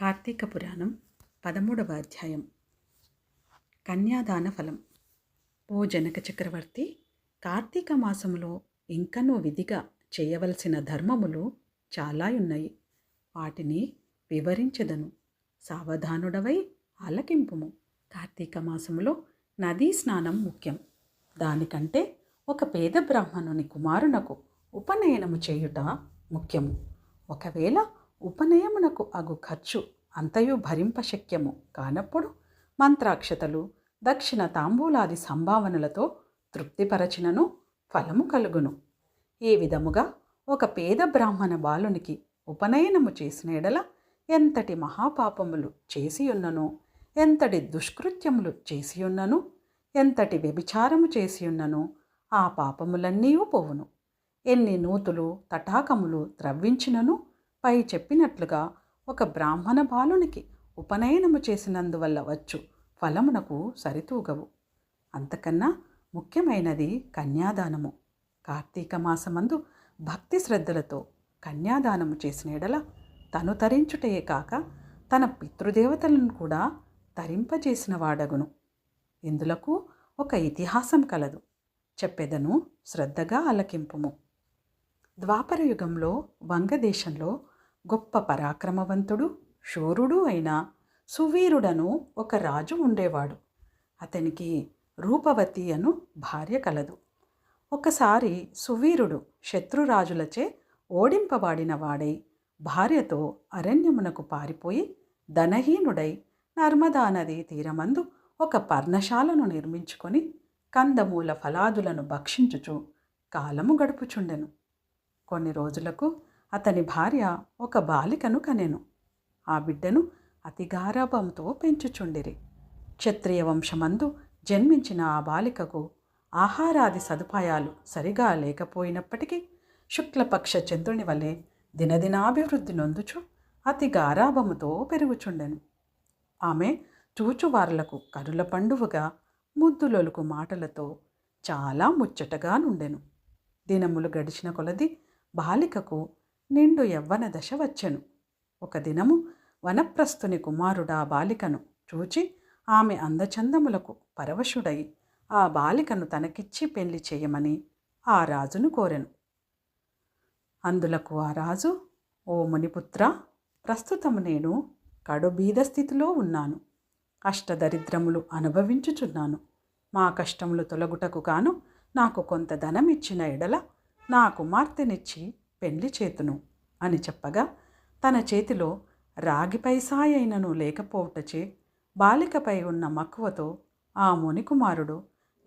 కార్తీక పురాణం పదమూడవ అధ్యాయం. కన్యాదాన ఫలం ఓ జనక చక్రవర్తి కార్తీక మాసములో ఇంకనూ విధిగా చేయవలసిన ధర్మములు చాలా ఉన్నాయి. వాటిని వివరించదను. సావధానుడవై ఆలకింపుము. కార్తీక మాసములో నదీ స్నానం ముఖ్యం. దానికంటే ఒక పేద బ్రాహ్మణుని కుమారునకు ఉపనయనము చేయుట ముఖ్యము. ఒకవేళ ఉపనయమునకు అగు ఖర్చు అంతయు భరింపశక్యము కానప్పుడు మంత్రాక్షతలు దక్షిణ తాంబూలాది సంభావనలతో తృప్తిపరచినను ఫలము కలుగును. ఈ విధముగా ఒక పేద బ్రాహ్మణ బాలునికి ఉపనయనము చేసిన ఎడల ఎంతటి మహాపాపములు చేసియున్నను ఎంతటి దుష్కృత్యములు చేసియున్నను ఎంతటి వ్యభిచారము చేసియున్నను ఆ పాపములన్నీ పోవును. ఎన్ని నూతులు తటాకములు త్రవ్వించినను పై చెప్పినట్లుగా ఒక బ్రాహ్మణ బాలునికి ఉపనయనము చేసినందువల్ల వచ్చు ఫలమునకు సరితూగవు. అంతకన్నా ముఖ్యమైనది కన్యాదానము. కార్తీక మాసమందు భక్తి శ్రద్ధలతో కన్యాదానము చేసిన ఎడల తను తరించుటయే కాక తన పితృదేవతలను కూడా తరింపజేసిన వాడగును. ఇందులకు ఒక ఇతిహాసం కలదు. చెప్పెదను శ్రద్ధగా ఆలకింపుము ద్వాపరయుగంలో వంగదేశంలో గొప్ప పరాక్రమవంతుడు శూరుడు అయిన సువీరుడను ఒక రాజు ఉండేవాడు. అతనికి రూపవతి అను భార్య కలదు. ఒకసారి సువీరుడు శత్రురాజులచే ఓడింపబడిన వాడై భార్యతో అరణ్యమునకు పారిపోయి ధనహీనుడై నర్మదా నది తీరమందు ఒక పర్ణశాలను నిర్మించుకొని కందమూల ఫలాదులను భక్షించుచు కాలము గడుపుచుండెను. కొన్ని రోజులకు అతని భార్య ఒక బాలికను కనెను. ఆ బిడ్డను అతి గారాభంతో పెంచుచుండిరి. క్షత్రియ వంశమందు జన్మించిన ఆ బాలికకు ఆహారాది సదుపాయాలు సరిగా లేకపోయినప్పటికీ శుక్లపక్ష చంద్రుని వలె దినదినాభివృద్ధి నొందుచు అతి గారాభముతో పెరుగుచుండెను. ఆమె చూచువార్లకు కరుల పండువగా ముద్దులొలుకు మాటలతో చాలా ముచ్చటగా నుండెను. దినములు గడిచిన కొలది బాలికకు నిండు యవ్వన దశ వచ్చెను. ఒక దినము వనప్రస్థుని కుమారుడా బాలికను చూచి ఆమె అందచందములకు పరవశుడై ఆ బాలికను తనకిచ్చి పెళ్ళి చేయమని ఆ రాజును కోరెను. అందులకు ఆ రాజు ఓ మునిపుత్ర ప్రస్తుతము నేను కడుబీద స్థితిలో ఉన్నాను. అష్టదరిద్రములు అనుభవించుచున్నాను. మా కష్టములు తొలగుటకు గాను నాకు కొంత ధనం ఇచ్చిన ఎడల నా కుమార్తెనిచ్చి పెళ్ళి చేతును అని చెప్పగా తన చేతిలో రాగి పైసాయైనను లేకపోవటచే బాలికపై ఉన్న మక్కువతో ఆ మునికుమారుడు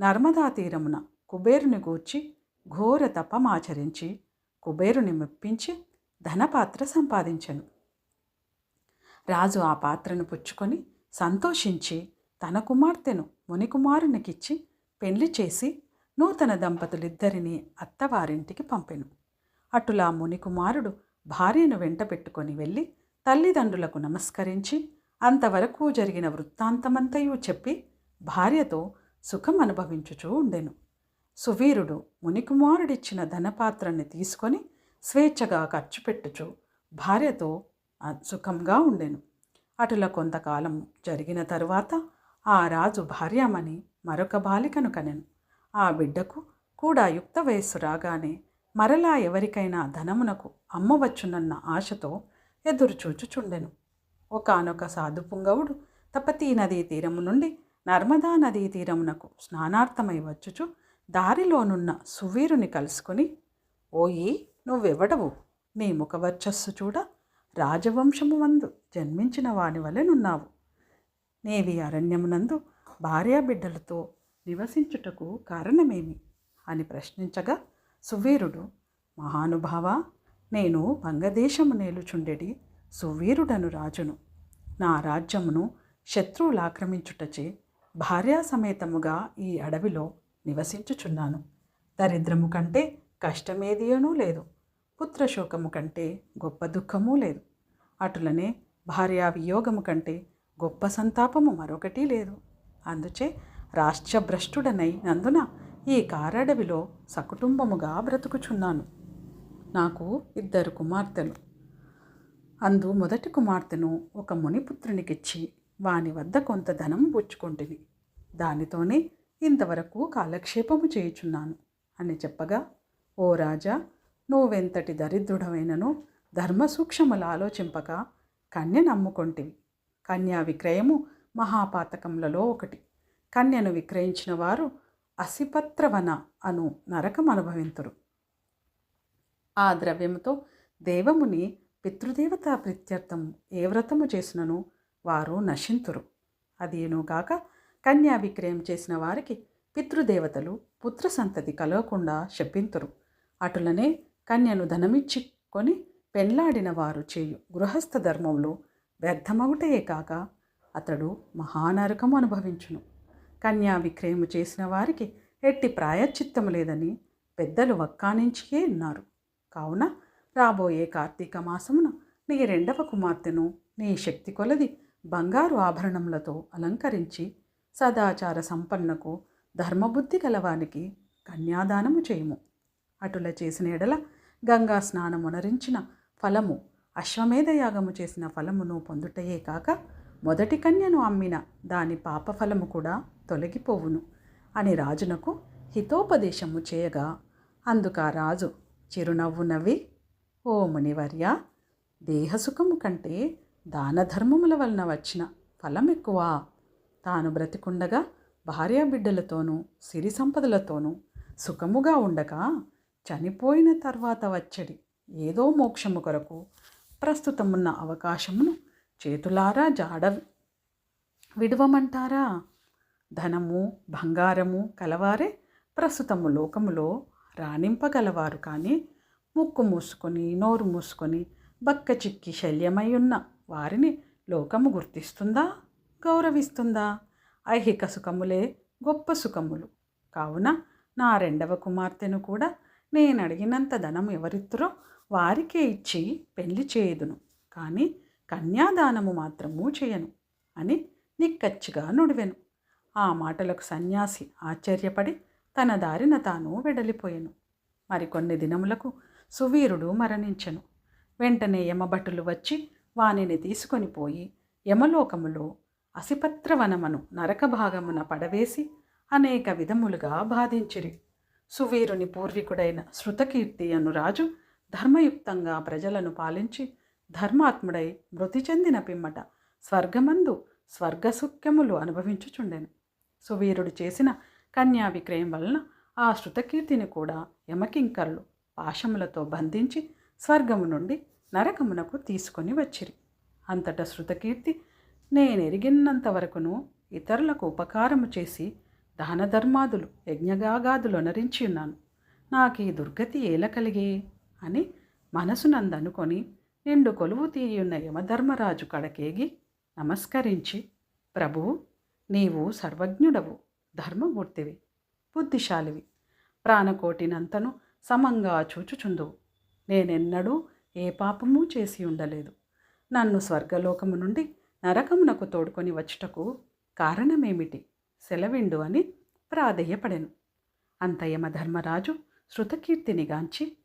నర్మదా తీరమున కుబేరుని గూర్చి ఘోర తపమాచరించి కుబేరుని మెప్పించి ధనపాత్ర సంపాదించెను. రాజు ఆ పాత్రను పుచ్చుకొని సంతోషించి తన కుమార్తెను మునికుమారునికిచ్చి పెళ్ళి చేసి నూతన దంపతులిద్దరినీ అత్తవారింటికి పంపెను. అటులా మునికుమారుడు భార్యను వెంట పెట్టుకొని వెళ్ళి తల్లిదండ్రులకు నమస్కరించి అంతవరకు జరిగిన వృత్తాంతమంతయూ చెప్పి భార్యతో సుఖం అనుభవించుచూ ఉండెను. సువీరుడు మునికుమారుడిచ్చిన ధనపాత్రని తీసుకొని స్వేచ్ఛగా ఖర్చు పెట్టుచు భార్యతో సుఖంగా ఉండెను. అటుల కొంతకాలం జరిగిన తరువాత ఆ రాజు భార్యామణి మరొక బాలికను కనెను. ఆ బిడ్డకు కూడా యుక్త వయస్సు రాగానే మరలా ఎవరికైనా ధనమునకు అమ్మవచ్చునన్న ఆశతో ఎదురుచూచుచుండెను. ఒకనొక సాధు పుంగవుడు తపతీ నదీ తీరము నుండి నర్మదా నదీ తీరమునకు స్నానార్థమై వచ్చుచు దారిలోనున్న సువీరుని కలుసుకొని ఓయి నువ్వెవడవు? నీ ముఖవర్చస్సు చూడ రాజవంశము వందు జన్మించిన వాని వలెనున్నావు నేవి అరణ్యమునందు భార్యాబిడ్డలతో నివసించుటకు కారణమేమి? అని ప్రశ్నించగా సువీరుడు మహానుభావ నేను వంగదేశము నేలుచుండెడి సువీరుడను రాజును. నా రాజ్యమును శత్రువులు ఆక్రమించుటచే భార్యా సమేతముగా ఈ అడవిలో నివసించుచున్నాను. దరిద్రము కంటే కష్టమేదియనూ లేదు. పుత్రశోకము కంటే గొప్ప దుఃఖము లేదు. అటులనే భార్యా వియోగము కంటే గొప్ప సంతాపము మరొకటి లేదు. అందుచే రాష్ట్రభ్రష్టుడనై నందున ఈ కారడవిలో సకుటుంబముగా బ్రతుకుచున్నాను. నాకు ఇద్దరు కుమార్తెలు. అందు మొదటి కుమార్తెను ఒక మునిపుత్రునికిచ్చి వాని వద్ద కొంత ధనం పుచ్చుకుంటుంది దానితోనే ఇంతవరకు కాలక్షేపము చేయుచున్నాను అని చెప్పగా ఓ రాజా నువ్వెంతటి దరిద్రుడమైనను ధర్మ సూక్ష్మలు ఆలోచింపక కన్య నమ్ముకొంటివి. కన్యా విక్రయము మహాపాతకములలో ఒకటి. కన్యను విక్రయించిన వారు అసిపత్రవన అను నరకం అనుభవింతురు. ఆ ద్రవ్యముతో దేవముని పితృదేవత ప్రిత్యర్థం ఏ వ్రతము చేసినను వారు నశింతురు. అదేనుగాక కన్యా విక్రయం చేసిన వారికి పితృదేవతలు పుత్ర సంతతి కలగకుండా శపింతురు. అటులనే కన్యను ధనమిచ్చి కొని పెళ్ళాడిన వారు చేయు గృహస్థ ధర్మంలో వ్యర్థమవుటయే కాక అతడు మహానరకము అనుభవించును. కన్యా విక్రయము చేసిన వారికి ఎట్టి ప్రాయశ్చిత్తము లేదని పెద్దలు వక్కానించియే ఉన్నారు. కావున రాబోయే కార్తీక మాసమున నీ రెండవ కుమార్తెను నీ శక్తి కొలది బంగారు ఆభరణములతో అలంకరించి సదాచార సంపన్నకు ధర్మబుద్ధి గలవానికి కన్యాదానము చేయము. అటుల చేసిన ఎడల గంగా స్నానమునరించిన ఫలము అశ్వమేధ యాగము చేసిన ఫలమును పొందుటయే కాక మొదటి కన్యను అమ్మిన దాని పాప ఫలము కూడా తొలగిపోవును అని రాజునకు హితోపదేశము చేయగా అందుక రాజు చిరునవ్వు నవ్వి ఓ మునివర్య దేహసుఖము కంటే దానధర్మముల వలన వచ్చిన ఫలం ఎక్కువ తాను బ్రతికుండగా భార్యాబిడ్డలతోనూ సిరి సంపదలతోనూ సుఖముగా ఉండగా చనిపోయిన తర్వాత వచ్చడి ఏదో మోక్షము కొరకు ప్రస్తుతమున్న అవకాశమును చేతులారా జాడ విడవమంటారా? ధనము బంగారము కలవారే ప్రస్తుతము లోకములో రాణింపగలవారు కానీ ముక్కు మూసుకొని నోరు మూసుకొని బక్క చిక్కి శల్యమై ఉన్న వారిని లోకము గుర్తిస్తుందా? గౌరవిస్తుందా? ఐహిక సుఖములే గొప్ప సుఖములు. కావున నా రెండవ కుమార్తెను కూడా నేను అడిగినంత ధనం ఎవరిద్దరో వారికే ఇచ్చి పెళ్ళి చేయదును. కానీ కన్యాదానము మాత్రము చేయను అని నిక్కచ్చిగా నుడివెను. ఆ మాటలకు సన్యాసి ఆశ్చర్యపడి తన దారిన తాను వెడలిపోయెను. మరికొన్ని దినములకు సువీరుడు మరణించెను. వెంటనే యమభటులు వచ్చి వానిని తీసుకొని పోయి యమలోకములో అసిపత్రవనమను నరక భాగమున పడవేసి అనేక విధములుగా బాధించిరి. సువీరుని పూర్వీకుడైన శృతకీర్తి అను రాజు ధర్మయుక్తంగా ప్రజలను పాలించి ధర్మాత్ముడై మృతి చెందిన పిమ్మట స్వర్గమందు స్వర్గసుఖ్యములు అనుభవించుచుండెను. సువీరుడు చేసిన కన్యా విక్రయం వలన ఆ శృతకీర్తిని కూడా యమకింకరులు పాశములతో బంధించి స్వర్గము నుండి నరకమునకు తీసుకొని వచ్చిరి. అంతటా శృతకీర్తి నేనెరిగినంత వరకును ఇతరులకు ఉపకారము చేసి దాన ధర్మాదులు యజ్ఞగాగాదులు అనరించి ఉన్నాను నాకు ఈ దుర్గతి ఏల కలిగే? అని మనసునందనుకొని నిండు కొలువు తీయున్న యమధర్మరాజు కడకేగి నమస్కరించి ప్రభువు నీవు సర్వజ్ఞుడవు ధర్మమూర్తివి బుద్ధిశాలివి ప్రాణకోటినంతను సమంగా చూచుచుందువు. నేనెన్నడూ ఏ పాపము చేసి ఉండలేదు. నన్ను స్వర్గలోకము నుండి నరకమునకు తోడుకొని వచ్చుటకు కారణమేమిటి? సెలవిండు అని ప్రాధేయపడెను. అంత యమధర్మరాజు శృతకీర్తిని గాంచి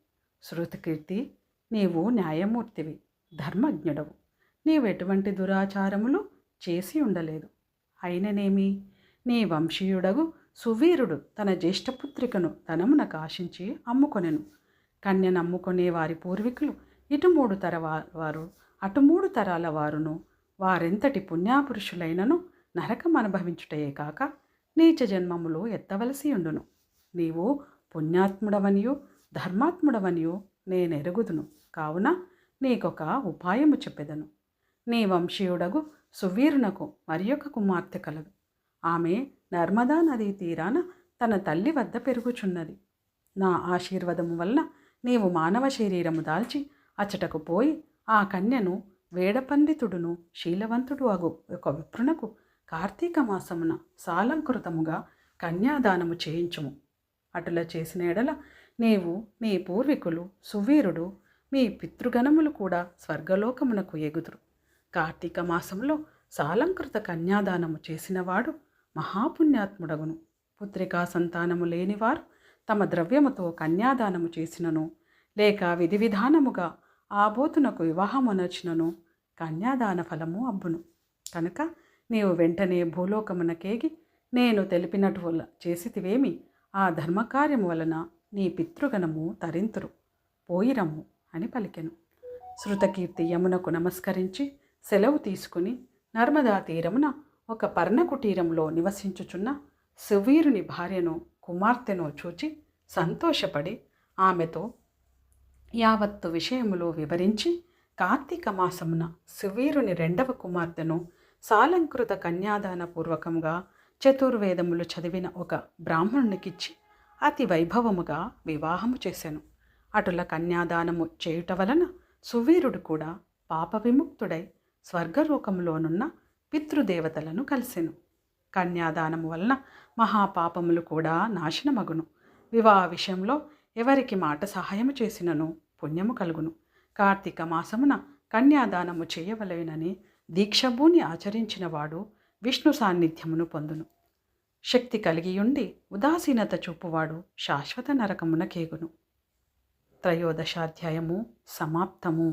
శృతకీర్తి నీవు న్యాయమూర్తివి ధర్మజ్ఞుడవు. నీవు ఎటువంటి దురాచారములు చేసి ఉండలేదు. అయిననేమి? నీ వంశీయుడగు సువీరుడు తన జ్యేష్ఠపుత్రికను ధనమున కాశించి అమ్ముకొనెను. కన్యనమ్ముకునే వారి పూర్వీకులు ఇటు మూడు తరవా వారు అటు మూడు తరాల వారును వారెంతటి పుణ్యాపురుషులైనను నరకం అనుభవించుటయే కాక నీచ జన్మములు ఎత్తవలసి ఉండును. నీవు పుణ్యాత్ముడవనియు ధర్మాత్ముడవనియు నేనెరుగుదును. కావున నీకొక ఉపాయము చెప్పెదను. నీ వంశీయుడగు సువీరునకు మరి ఒక కుమార్తె కలదు. ఆమె నర్మదా నదీ తీరాన తన తల్లి వద్ద పెరుగుచున్నది. నా ఆశీర్వదము వల్ల నీవు మానవ శరీరము దాల్చి అచ్చటకు పోయి ఆ కన్యను వేడపండితుడును శీలవంతుడు అగు ఒక విప్రునకు కార్తీక మాసమున సాలంకృతముగా కన్యాదానము చేయించుము. అటుల చేసిన ఎడల నీవు నీ పూర్వీకులు సువీరుడు మీ పితృగణములు కూడా స్వర్గలోకమునకు ఎగుదురు. కార్తీక మాసంలో సాలంకృత కన్యాదానము చేసినవాడు మహాపుణ్యాత్ముడగును. పుత్రికా సంతానము లేనివారు తమ ద్రవ్యముతో కన్యాదానము చేసినను లేక విధి విధానముగా ఆబోతునకు వివాహమునర్చునను కన్యాదాన ఫలము అబ్బును. కనుక నీవు వెంటనే భూలోకమునకేగి నేను తెలిపినటు చేసితివేమి ఆ ధర్మకార్యము వలన నీ పితృగణము తరింతురు. పోయిరము అని పలికెను. శృతకీర్తి యమునకు నమస్కరించి సెలవు తీసుకుని నర్మదా తీరమున ఒక పర్ణకుటీరంలో నివసించుచున్న సువీరుని భార్యను కుమార్తెను చూచి సంతోషపడి ఆమెతో యావత్తు విషయములు వివరించి కార్తీక మాసమున సువీరుని రెండవ కుమార్తెను సాలంకృత కన్యాదాన పూర్వకంగా చతుర్వేదములు చదివిన ఒక బ్రాహ్మణునికిచ్చి అతి వైభవముగా వివాహము చేశాను అటుల కన్యాదానము చేయుట వలన సువీరుడు కూడా పాప విముక్తుడై స్వర్గలోకంలోనున్న పితృదేవతలను కలిసెను. కన్యాదానము వలన మహాపాపములు కూడా నాశనమగును. వివాహ విషయంలో ఎవరికి మాట సహాయము చేసినను పుణ్యము కలుగును. కార్తీక మాసమున కన్యాదానము చేయవలెనని దీక్షభూని ఆచరించినవాడు విష్ణు సాన్నిధ్యమును పొందును. శక్తి కలిగియుండి ఉదాసీనత చూపువాడు శాశ్వత నరకమున కేగును త్రయోదశాధ్యాయము సమాప్తము.